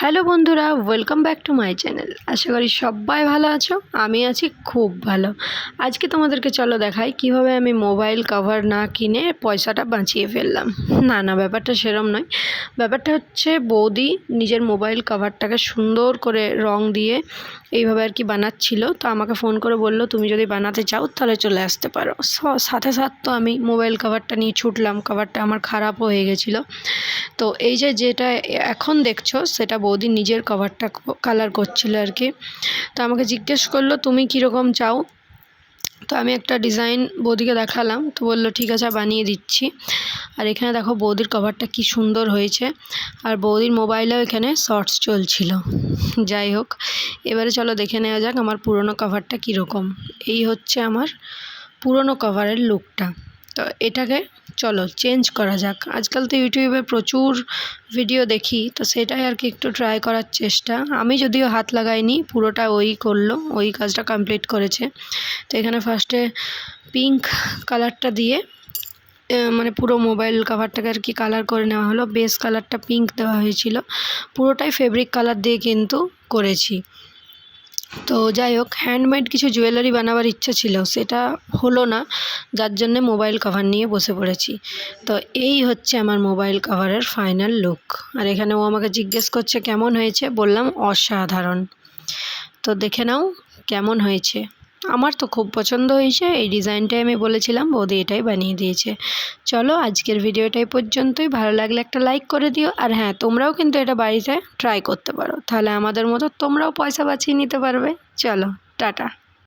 Hello বন্ধুরা welcome back to my channel আশা করি সবাই ভালো আছো, আমি আছি খুব ভালো। আজকে তোমাদেরকে চলো দেখাই কীভাবে আমি মোবাইল কভার না কিনে পয়সাটা বাঁচিয়ে ফেললাম। না না, ব্যাপারটা সেরম নয়। ব্যাপারটা হচ্ছে বৌদি নিজের মোবাইল কভারটাকে সুন্দর করে রং দিয়ে এইভাবে আর কি বানাচ্ছিল। তো আমাকে ফোন করে বলল, তুমি যদি বানাতে চাও তাহলে চলে আসতে পারো। সাথে সাথে তো আমি মোবাইল কভারটা নিয়ে ছুটলাম। কভারটা আমার খারাপও হয়ে গেছিল। তো এই যে যেটা এখন দেখছ, সেটা বৌদি নিজের কভারটা কালার করছিল আর কি তো আমাকে জিজ্ঞেস করল, তুমি কীরকম চাও? তো আমি একটা ডিজাইন বৌদিকে দেখালাম। তো বলল, ঠিক আছে, বানিয়ে দিচ্ছি। আর এখানে দেখো বৌদির কভারটা কি সুন্দর হয়েছে। আর বৌদির মোবাইলেও এখানে শর্টস চলছিল। যাই হোক, এবারে চলো দেখে নেওয়া যাক আমার পুরনো কভারটা কীরকম। এই হচ্ছে আমার পুরনো কভারের লুকটা তো এটাকে চলো চেঞ্জ করা যাক। আজকাল তো ইউটিউবে প্রচুর ভিডিও দেখি, তো সেটাই আর কি একটু ট্রাই করার চেষ্টা। আমি যদিও হাত লাগাইনি, পুরোটা ওই করল, ওই কাজটা কমপ্লিট করেছে। তো এখানে ফার্স্টে পিঙ্ক কালারটা দিয়ে মানে পুরো মোবাইল কাভারটাকে আর কি কালার করে নেওয়া হলো। বেস কালারটা পিঙ্ক দেওয়া হয়েছিল। পুরোটাই ফেব্রিক কালার দিয়ে কিন্তু করেছি। তো যাই হোক হ্যান্ডমেড কিছু জুয়েলারি বানাবার ইচ্ছা ছিল, সেটা হলো না। যার জন্যে মোবাইল কভার নিয়ে বসে পড়েছি। তো এই হচ্ছে আমার মোবাইল কভারের ফাইনাল লুক আর এখানে ও আমাকে জিজ্ঞেস করছে, কেমন হয়েছে? বললাম, অসাধারণ। তো দেখে নাও, কেমন হয়েছে? আমার তো খুব পছন্দ হয়েছে, এই ডিজাইনটাই আমি বলেছিলাম, বৌদি এটাই বানিয়ে দিয়েছে। চলো আজকের ভিডিওটাই পর্যন্তই, ভালো লাগলে একটা লাইক করে দিও, আর হ্যাঁ তোমরাও কিন্তু এটা বাড়িতে ট্রাই করতে পারো, তাহলে আমাদের মতো তোমরাও পয়সা বাঁচিয়ে নিতে পারবে। চলো, টাটা।